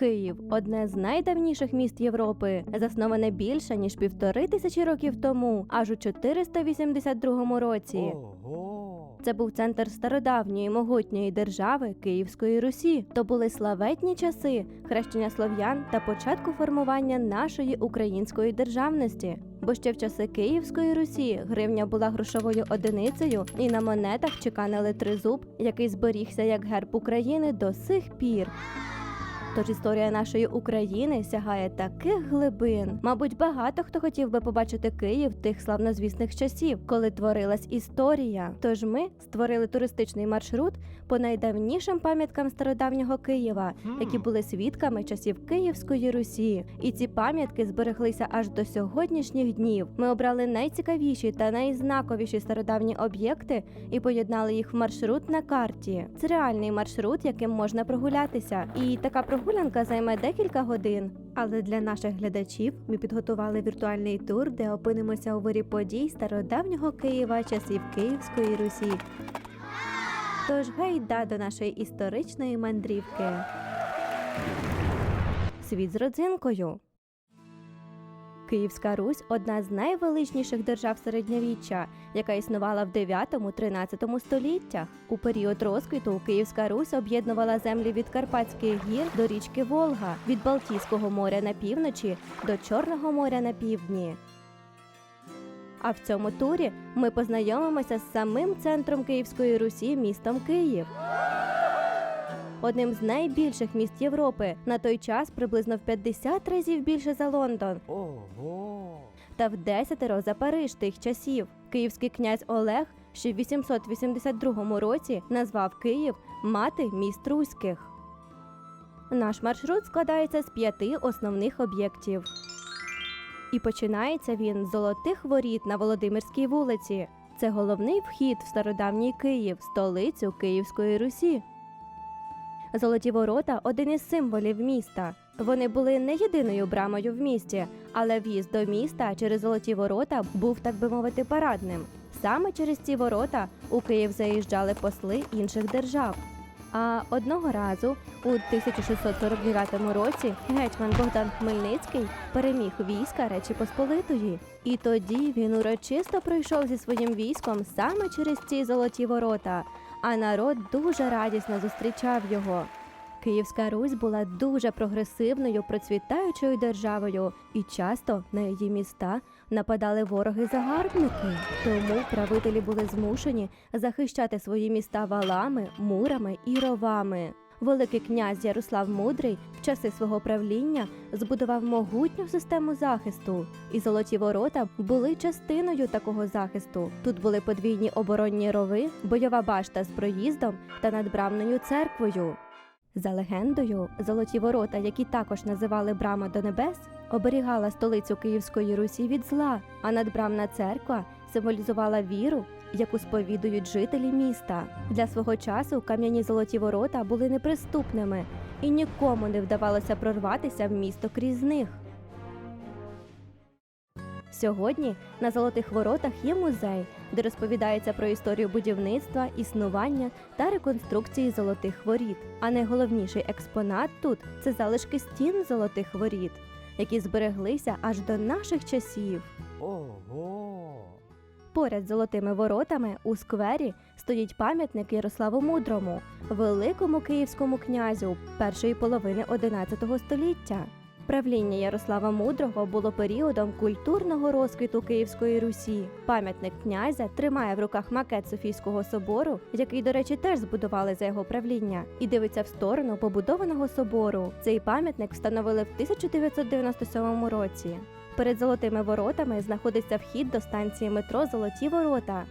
Київ одне з найдавніших міст Європи, засноване більше ніж півтори тисячі років тому, аж у 482 році. Це був центр стародавньої могутньої держави Київської Русі. То були славетні часи хрещення слов'ян та початку формування нашої української державності. Бо ще в часи Київської Русі гривня була грошовою одиницею, і на монетах чеканили тризуб, який зберігся як герб України до сих пір. Тож історія нашої України сягає таких глибин. Мабуть, багато хто хотів би побачити Київ тих славнозвісних часів, коли творилась історія. Тож ми створили туристичний маршрут по найдавнішим пам'яткам стародавнього Києва, які були свідками часів Київської Русі. І ці пам'ятки збереглися аж до сьогоднішніх днів. Ми обрали найцікавіші та найзнаковіші стародавні об'єкти і поєднали їх в маршрут на карті. Це реальний маршрут, яким можна прогулятися. І така прогулянка займе декілька годин. Але для наших глядачів ми підготували віртуальний тур, де опинимося у вирі подій стародавнього Києва часів Київської Русі. Тож гайда до нашої історичної мандрівки. Світ з родзинкою. Київська Русь одна з найвеличніших держав середньовіччя, яка існувала в 9-13 століттях. У період розквіту Київська Русь об'єднувала землі від Карпатських гір до річки Волга, від Балтійського моря на півночі до Чорного моря на півдні. А в цьому турі ми познайомимося з самим центром Київської Русі містом Київ. Одним з найбільших міст Європи на той час приблизно в 50 разів більше за Лондон Ого. та в десятеро за Париж тих часів. Київський князь Олег ще в 882 році назвав Київ мати міст руських. Наш маршрут складається з п'яти основних об'єктів. І починається він з золотих воріт на Володимирській вулиці. Це головний вхід в стародавній Київ, столицю Київської Русі. Золоті ворота один із символів міста. Вони були не єдиною брамою в місті, але в'їзд до міста через золоті ворота був, так би мовити, парадним. Саме через ці ворота у Київ заїжджали посли інших держав. А одного разу у 1649 році гетьман Богдан Хмельницький переміг війська Речі Посполитої. І тоді він урочисто пройшов зі своїм військом саме через ці золоті ворота, а народ дуже радісно зустрічав його. Київська Русь була дуже прогресивною, процвітаючою державою, і часто на її міста нападали вороги-загарбники. Тому правителі були змушені захищати свої міста валами, мурами і ровами. Великий князь Ярослав Мудрий в часи свого правління збудував могутню систему захисту, і золоті ворота були частиною такого захисту. Тут були подвійні оборонні рови, бойова башта з проїздом та надбрамною церквою. За легендою, золоті ворота, які також називали Брама до небес, оберігала столицю Київської Русі від зла, а надбрамна церква символізувала віру, яку сповідують жителі міста. Для свого часу кам'яні золоті ворота були неприступними, і нікому не вдавалося прорватися в місто крізь них. Сьогодні на золотих воротах є музей, де розповідається про історію будівництва, існування та реконструкції золотих воріт. А найголовніший експонат тут це залишки стін золотих воріт, які збереглися аж до наших часів. Ого. Поряд з золотими воротами у сквері стоїть пам'ятник Ярославу Мудрому, великому київському князю першої половини XI століття. Правління Ярослава Мудрого було періодом культурного розквіту Київської Русі. Пам'ятник князя тримає в руках макет Софійського собору, який, до речі, теж збудували за його правління, і дивиться в сторону побудованого собору. Цей пам'ятник встановили в 1997 році. Перед золотими воротами знаходиться вхід до станції метро Золоті Ворота.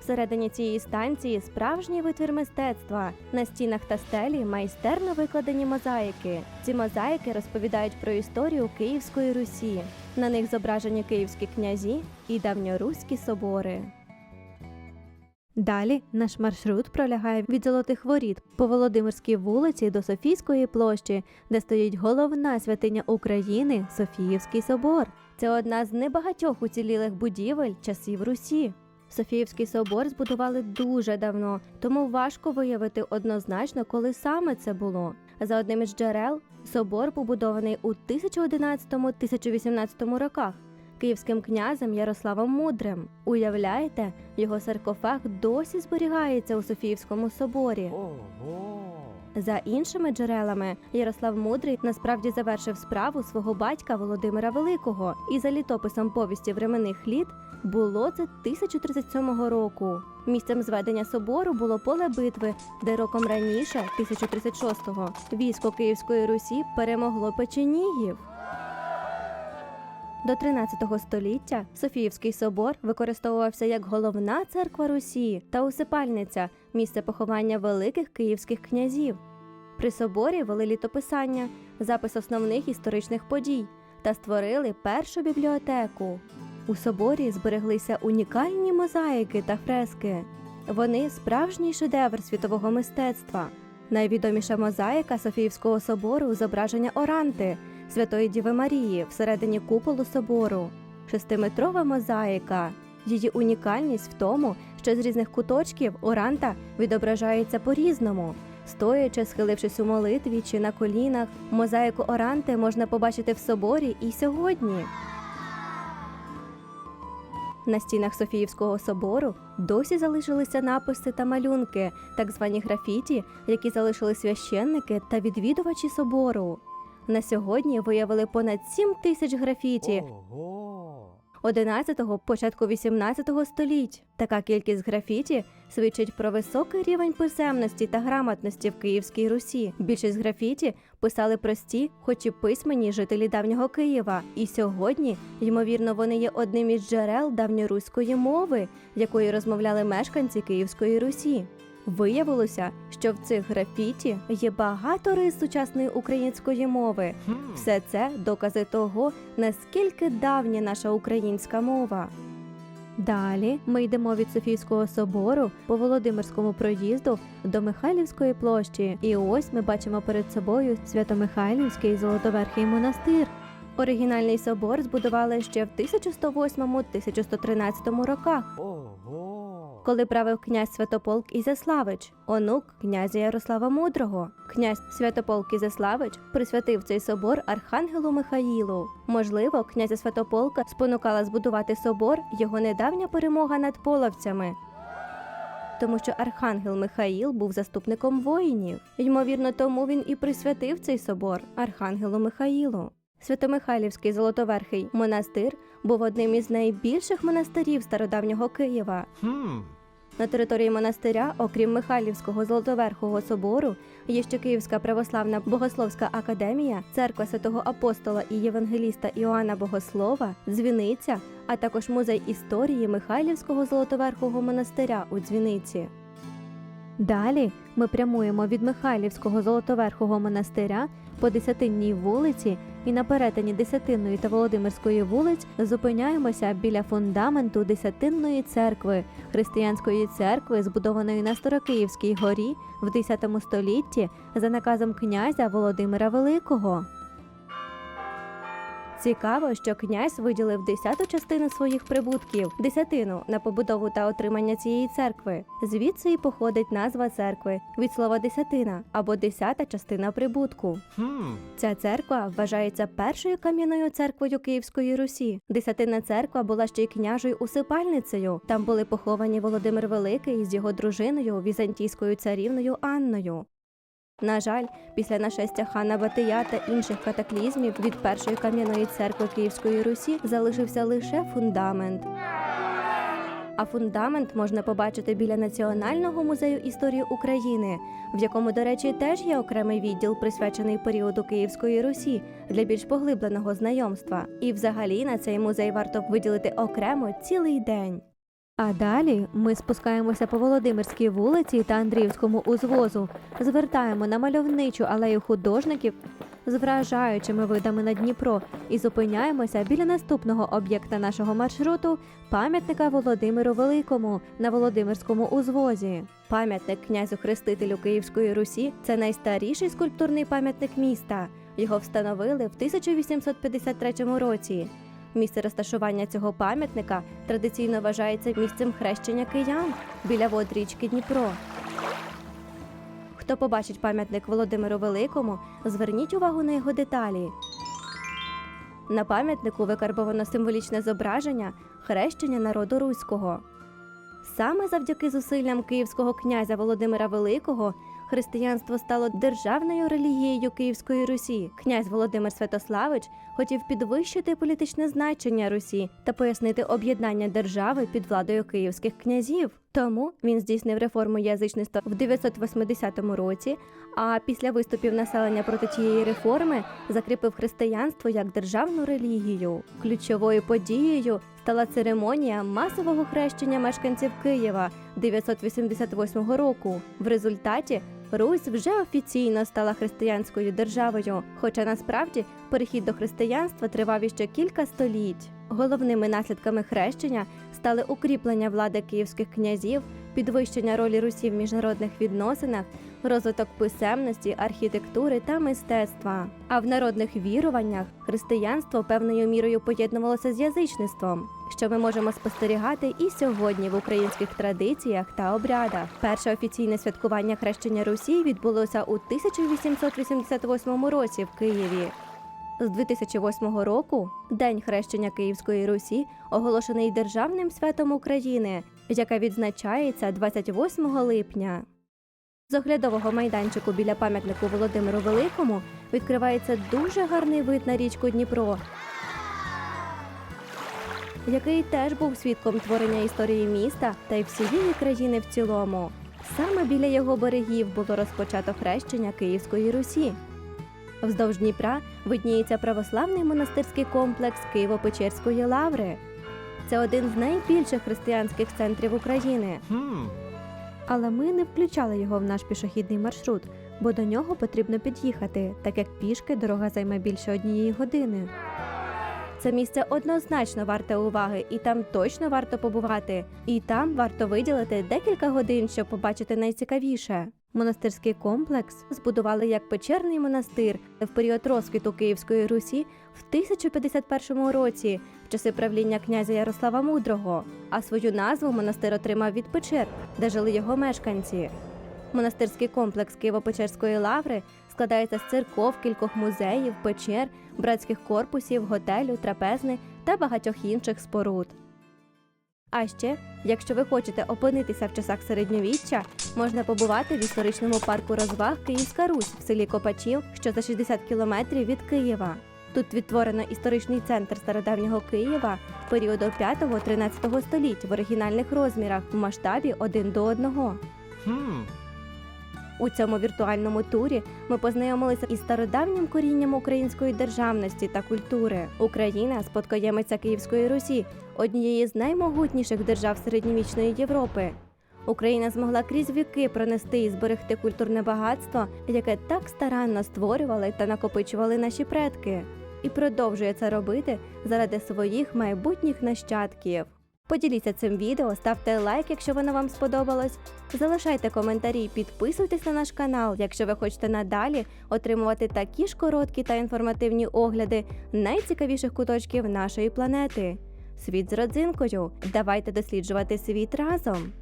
Всередині цієї станції справжній витвір мистецтва. На стінах та стелі майстерно викладені мозаїки. Ці мозаїки розповідають про історію Київської Русі. На них зображені київські князі і давньоруські собори. Далі наш маршрут пролягає від Золотих Воріт по Володимирській вулиці до Софійської площі, де стоїть головна святиня України Софіївський собор. Це одна з небагатьох уцілілих будівель часів Русі. Софіївський собор збудували дуже давно, тому важко виявити однозначно, коли саме це було. За одним із джерел, Собор побудований у 1011-1018 роках київським князем Ярославом Мудрим. Уявляєте, його саркофаг досі зберігається у Софіївському соборі. Ого. За іншими джерелами, Ярослав Мудрий насправді завершив справу свого батька Володимира Великого, і за літописом повісті временних літ було це 1037 року. Місцем зведення собору було поле битви, де роком раніше, 1036-го, військо Київської Русі перемогло печенігів. До 13 століття Софіївський собор використовувався як головна церква Русі та усипальниця, місце поховання великих київських князів. При соборі вели літописання, запис основних історичних подій та створили першу бібліотеку. У соборі збереглися унікальні мозаїки та фрески. Вони справжній шедевр світового мистецтва. Найвідоміша мозаїка Софіївського собору зображення Оранти, Святої Діви Марії всередині куполу собору. Шестиметрова мозаїка. Її унікальність в тому, що з різних куточків Оранта відображається по-різному. Стоячи, схилившись у молитві чи на колінах, мозаїку Оранти можна побачити в соборі і сьогодні. На стінах Софіївського собору досі залишилися написи та малюнки, так звані графіті, які залишили священники та відвідувачі собору. На сьогодні виявили понад 7 тисяч графіті Ого. 11-го, початку 18-го століть. Така кількість графіті свідчить про високий рівень писемності та грамотності в Київській Русі. Більшість графіті писали прості, хоч і письменні жителі давнього Києва. І сьогодні, ймовірно, вони є одним із джерел давньоруської мови, якою розмовляли мешканці Київської Русі. Виявилося, що в цих графіті є багато рис сучасної української мови. Все це докази того, наскільки давня наша українська мова. Далі ми йдемо від Софійського собору по Володимирському проїзду до Михайлівської площі, і ось ми бачимо перед собою Свято-Михайлівський Золотоверхий монастир. Оригінальний собор збудували ще в 1108-1113 роках, Ого. Коли правив князь Святополк Ізяславич, онук князя Ярослава Мудрого. Князь Святополк Ізяславич присвятив цей собор Архангелу Михаїлу. Можливо, князя Святополка спонукала збудувати собор його недавня перемога над половцями. Тому що Архангел Михаїл був заступником воїнів. Ймовірно, тому він і присвятив цей собор Архангелу Михаїлу. Святомихайлівський Золотоверхий монастир був одним із найбільших монастирів стародавнього Києва. Хм. На території монастиря, окрім Михайлівського Золотоверхого собору, є ще Київська православна богословська академія, церква святого апостола і євангеліста Іоанна Богослова, дзвіниця, а також музей історії Михайлівського Золотоверхого монастиря у дзвіниці. Далі ми прямуємо від Михайлівського Золотоверхого монастиря по Десятинній вулиці і на перетині Десятинної та Володимирської вулиць зупиняємося біля фундаменту Десятинної церкви, християнської церкви, збудованої на Старокиївській горі в X столітті за наказом князя Володимира Великого. Цікаво, що князь виділив десяту частину своїх прибутків, десятину на побудову та отримання цієї церкви. Звідси і походить назва церкви від слова десятина або десята частина прибутку. Хм. Ця церква вважається першою кам'яною церквою Київської Русі. Десятинна церква була ще й княжою усипальницею. Там були поховані Володимир Великий з його дружиною візантійською царівною Анною. На жаль, після нашестя хана Батия та інших катаклізмів від першої кам'яної церкви Київської Русі залишився лише фундамент. А фундамент можна побачити біля Національного музею історії України, в якому, до речі, теж є окремий відділ, присвячений періоду Київської Русі для більш поглибленого знайомства. І взагалі на цей музей варто виділити окремо цілий день. А далі ми спускаємося по Володимирській вулиці та Андріївському узвозу, звертаємо на мальовничу алею художників з вражаючими видами на Дніпро і зупиняємося біля наступного об'єкта нашого маршруту пам'ятника Володимиру Великому на Володимирському узвозі. Пам'ятник князю Хрестителю Київської Русі це найстаріший скульптурний пам'ятник міста. Його встановили в 1853 році. Місце розташування цього пам'ятника традиційно вважається місцем хрещення киян біля вод річки Дніпро. Хто побачить пам'ятник Володимиру Великому, зверніть увагу на його деталі. На пам'ятнику викарбовано символічне зображення хрещення народу руського. Саме завдяки зусиллям київського князя Володимира Великого християнство стало державною релігією Київської Русі. Князь Володимир Святославич хотів підвищити політичне значення Русі та пояснити об'єднання держави під владою київських князів. Тому він здійснив реформу язичництва в 980 році. А після виступів населення проти тієї реформи закріпив християнство як державну релігію. Ключовою подією стала церемонія масового хрещення мешканців Києва 988 року. В результаті Русь вже офіційно стала християнською державою, хоча насправді перехід до християнства тривав іще кілька століть. Головними наслідками хрещення стали укріплення влади київських князів, підвищення ролі Русі в міжнародних відносинах, розвиток писемності, архітектури та мистецтва. А в народних віруваннях християнство певною мірою поєднувалося з язичництвом, що ми можемо спостерігати і сьогодні в українських традиціях та обрядах. Перше офіційне святкування хрещення Русі відбулося у 1888 році в Києві. З 2008 року День хрещення Київської Русі оголошений державним святом України, яке відзначається 28 липня. З оглядового майданчику біля пам'ятнику Володимиру Великому відкривається дуже гарний вид на річку Дніпро, який теж був свідком творення історії міста та й всієї країни в цілому. Саме біля його берегів було розпочато хрещення Київської Русі. Вздовж Дніпра видніється православний монастирський комплекс Києво-Печерської лаври. Це один з найбільших християнських центрів України. Але ми не включали його в наш пішохідний маршрут, бо до нього потрібно під'їхати, так як пішки дорога займе більше однієї години. Це місце однозначно варте уваги, і там точно варто побувати. І там варто виділити декілька годин, щоб побачити найцікавіше. Монастирський комплекс збудували як печерний монастир в період розквіту Київської Русі в 1051 році, в часи правління князя Ярослава Мудрого. А свою назву монастир отримав від печер, де жили його мешканці. Монастирський комплекс Києво-Печерської лаври складається з церков, кількох музеїв, печер, братських корпусів, готелю, трапезни та багатьох інших споруд. А ще, якщо ви хочете опинитися в часах середньовіччя, можна побувати в історичному парку розваг Київська Русь в селі Копачів, що за 60 кілометрів від Києва. Тут відтворено історичний центр стародавнього Києва періоду 5-13 століть в оригінальних розмірах в масштабі 1 до 1. Хм. У цьому віртуальному турі ми познайомилися із стародавнім корінням української державності та культури. Україна спадкоємиця Київської Русі, однієї з наймогутніших держав середньовічної Європи. Україна змогла крізь віки пронести і зберегти культурне багатство, яке так старанно створювали та накопичували наші предки, і продовжує це робити заради своїх майбутніх нащадків. Поділіться цим відео, ставте лайк, якщо воно вам сподобалось. Залишайте коментарі, підписуйтесь на наш канал, якщо ви хочете надалі отримувати такі ж короткі та інформативні огляди найцікавіших куточків нашої планети. Світ з родзинкою. Давайте досліджувати світ разом.